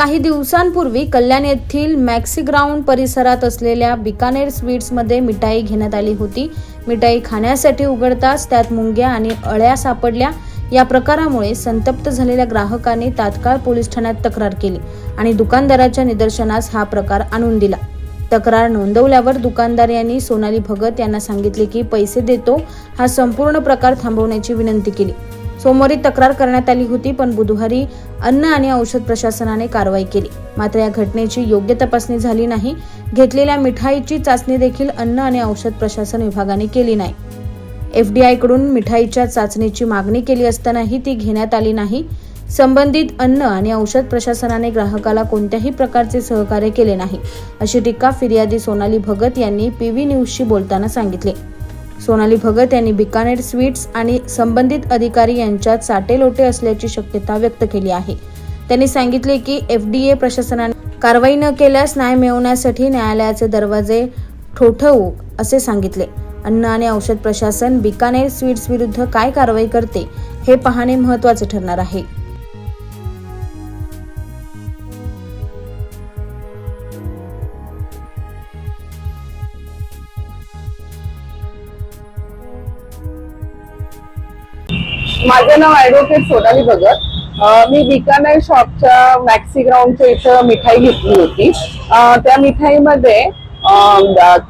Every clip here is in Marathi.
काही दिवसांपूर्वी कल्याण येथील मॅक्सी ग्राउंड परिसरात असलेल्या बिकानेर स्वीट्समध्ये मिठाई घेण्यात आली होती. मिठाई खाण्यासाठी उघडताच त्यात मुंग्या आणि अळ्या सापडल्या. या प्रकारामुळे संतप्त झालेल्या ग्राहकांनी तात्काळ पोलीस ठाण्यात तक्रार केली आणि दुकानदाराच्या निदर्शनास हा प्रकार आणून दिला. तक्रार नोंदवल्यावर दुकानदार यांनी सोनाली भगत यांना सांगितले की पैसे देतो हा संपूर्ण प्रकार थांबवण्याची विनंती केली. सोमवारी तक्रार करण्यात आली होती पण बुधवारी अन्न आणि औषध प्रशासनाने कारवाई केली. मात्र या घटनेची योग्य तपासणी झाली नाही. घेतलेल्या मिठाईची चाचणी देखील अन्न आणि औषध प्रशासन विभागाने केली नाही. एफ डी आयकडून मिठाईच्या चाचणीची मागणी केली असतानाही ती घेण्यात आली नाही. संबंधित अन्न आणि औषध प्रशासनाने ग्राहकाला कोणत्याही प्रकारचे सहकार्य केले नाही अशी टीका फिर्यादी सोनाली भगत यांनी पी व्ही न्यूजशी बोलताना सांगितले. सोनाली भगत यांनी बिकानेर स्वीट्स आणि संबंधित अधिकारी यांच्यात साटेलोटे असल्याची शक्यता व्यक्त केली आहे. त्यांनी सांगितले की एफ डी ए प्रशासनाने कारवाई न केल्यास न्याय मिळवण्यासाठी न्यायालयाचे दरवाजे ठोठवू असे सांगितले. अन्न आणि औषध प्रशासन बिकानेर स्वीट्स विरुद्ध काय कारवाई करते हे पाहणे महत्त्वाचे ठरणार आहे. माझं नाव ऍडव्होकेट सोनाली भगत. मी बिकानेर शॉपच्या मॅक्सी ग्राउंडच्या इथं मिठाई घेतली होती. त्या मिठाईमध्ये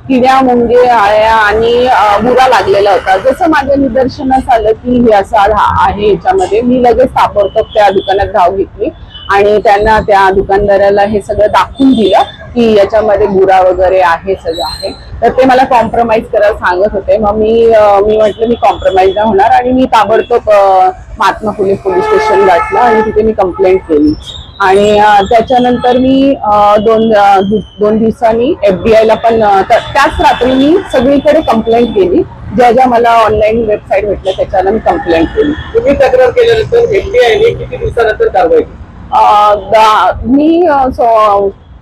किड्या मुंगे आळ्या आणि अं, बुरा लागलेला होता. जसं माझ्या निदर्शनास आलं की हे असं आहे याच्यामध्ये मी लगेच ताबडतोब त्या दुकानात धाव घेतली आणि त्यांना त्या दुकानदाराला हे सगळं दाखवून दिलं. की याच्यामध्ये बुरा वगैरे आहे सगळं आहे. तर ते मला कॉम्प्रोमाइज करायला सांगत होते. मग मी मी म्हटलं मी कॉम्प्रोमाइज नाही होणार. आणि मी ताबडतोब महात्मा फुले पोलीस स्टेशन गाठलं आणि तिथे मी कंप्लेंट केली. आणि त्याच्यानंतर मी दोन दोन दिवसांनी एफडीआय ला पण अं, त- त्याच रात्री मी सगळीकडे कंप्लेंट केली. ज्या ज्या मला ऑनलाईन वेबसाईट भेटल्या त्याच्याला मी कंप्लेंट केली. तुम्ही तक्रार केल्यानंतर एफडीआयने किती दिवसानंतर कारवाई केली? मी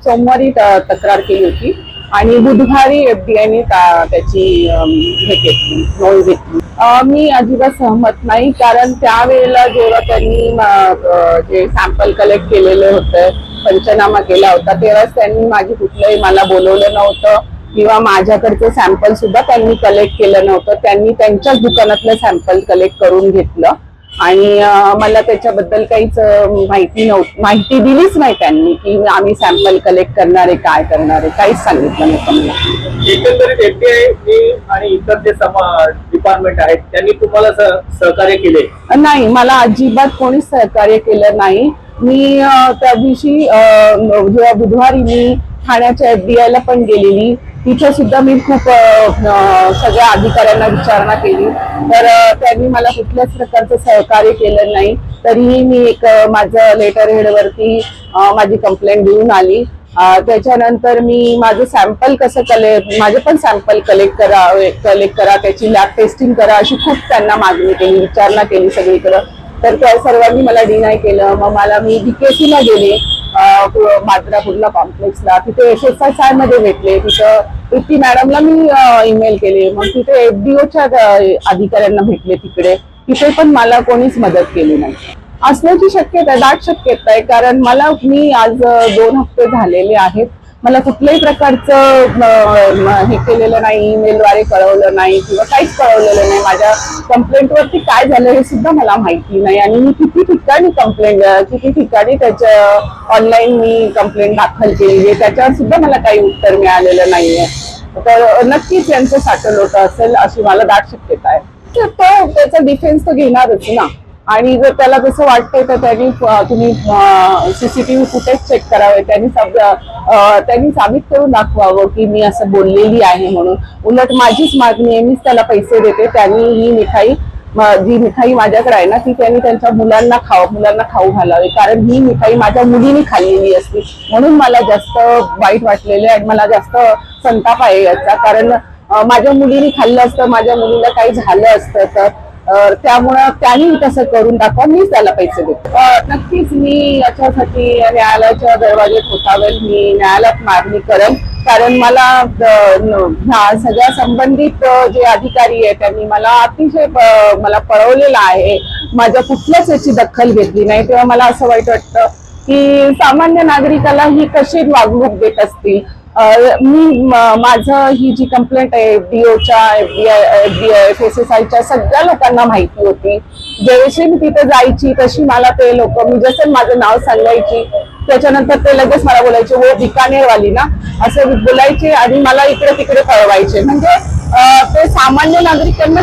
सोमवारी तक्रार केली होती आणि बुधवारी एफडीआयने त्याची हे घेतली नोंद घेतली. मी अजिबात सहमत नाही कारण त्यावेळेला जेव्हा त्यांनी जे सॅम्पल कलेक्ट केलेले होते पंचनामा केला होता तेव्हाच त्यांनी माझी कुठलंही मला बोलवलं नव्हतं किंवा माझ्याकडचं सॅम्पल सुद्धा त्यांनी कलेक्ट केलं नव्हतं त्यांनी त्यांच्याच दुकानातलं सॅम्पल कलेक्ट करून घेतलं. आणि मला त्याच्याबद्दल काहीच माहिती नव्हती माहिती दिलीच नाही त्यांनी की आम्ही सॅम्पल कलेक्ट करणारे काय करणारे काहीच सांगितलं मला एकंदरीत एफडीआय आणि इतर जे डिपार्टमेंट आहेत त्यांनी तुम्हाला सह- सहकार्य केले? नाही मला अजिबात कोणीच सहकार्य केलं नाही. मी त्या दिवशी जेव्हा बुधवारी मी ठाण्याच्या एफडीआय ला पण गेलेली तिथे सुद्धा मी खूप सगळ्या अधिकाऱ्यांना विचारणा केली. तर त्यांनी मला कुठल्याच प्रकारचं सहकार्य केलं नाही. तरीही मी एक माझं लेटर हेडवरती माझी कंप्लेंट देऊन आली. त्याच्यानंतर मी माझं सॅम्पल कसं कलेक्ट माझे पण सॅम्पल कलेक्ट करा कलेक्ट करा त्याची लॅब टेस्टिंग करा अशी खूप त्यांना मागणी केली विचारणा केली सगळीकडं. तर त्या सर्वांनी मला डिनाय केलं. मग मला मी डीकेसीला गेले अं, माद्रापूरला कॉम्प्लेक्सला तिथे एस एस आयमध्ये भेटले. तिथं ती मॅडमला मी ईमेल केले. मग तिथे एफडीओच्या अधिकाऱ्यांना भेटले तिकडे. तिथे पण मला कोणीच मदत केली नाही. असण्याची शक्यता दाट शक्यता आहे. कारण मला मी आज दोन हप्ते झालेले आहेत. मला कुठल्याही प्रकारचं हे केलेलं नाही ईमेलद्वारे कळवलं नाही किंवा काहीच कळवलेलं नाही. माझ्या कंप्लेंटवरती काय झालं हे सुद्धा मला माहिती नाही. आणि मी किती ठिकाणी कंप्लेंट किती ठिकाणी त्याच्या ऑनलाईन मी कंप्लेंट दाखल केली आहे त्याच्यावर सुद्धा मला काही उत्तर मिळालेलं नाहीये. तर नक्कीच यांचं साठलोट असेल अशी मला दाट शक्यता आहे. तर तो त्याचा डिफेन्स तो घेणारच ना. आणि जर त्याला जसं वाटतंय तर त्यांनी तुम्ही सीसीटीव्ही फुटेज चेक करावे. त्यांनी सब- त्यांनी साबित करून दाखवावं की मी असं बोललेली आहे म्हणून. उलट माझीच मागणी आहे मीच त्याला पैसे देते. त्यांनी ही मिठाई जी मिठाई माझ्याकडे आहे ना ती त्यांनी त्यांच्या मुलांना खाव मुलांना खाऊ घालावी. कारण ही मिठाई माझ्या मुलीने खाल्लेली असते. म्हणून मला जास्त वाईट वाटलेले आणि मला जास्त संताप आहे याचा. कारण माझ्या मुलीने खाल्लं असतं माझ्या मुलीला काही झालं असतं तर त्यामुळं त्यांनी तसं करून दाखवा मीच त्याला पैसे देतो. नक्कीच मी याच्यासाठी न्यायालयाच्या दरवाजे ठोठावेल मी न्यायालयात मागणी करेन कारण मला ह्या सगळ्या संबंधित जे अधिकारी आहे त्यांनी मला अतिशय मला पळवलेलं आहे. माझ्या कुठल्याच याची दखल घेतली नाही. तेव्हा मला असं वाईट वाटतं की सामान्य नागरिकाला ही कशी वागणूक देत असतील? मी माझं ही जी कंप्लेंट आहे एफडीओच्या एफडीआय एफ एस एस आयच्या सगळ्या लोकांना माहिती होती. ज्यावेळी मी तिथे जायची तशी मला ते लोक मी जसं माझं नाव सांगायची त्याच्यानंतर ते लगेच मला बोलायचे हो बिकानेरवाली ना? असं बोलायचे आणि मला इकडे तिकडे कळवायचे. म्हणजे ते सामान्य नागरिकांना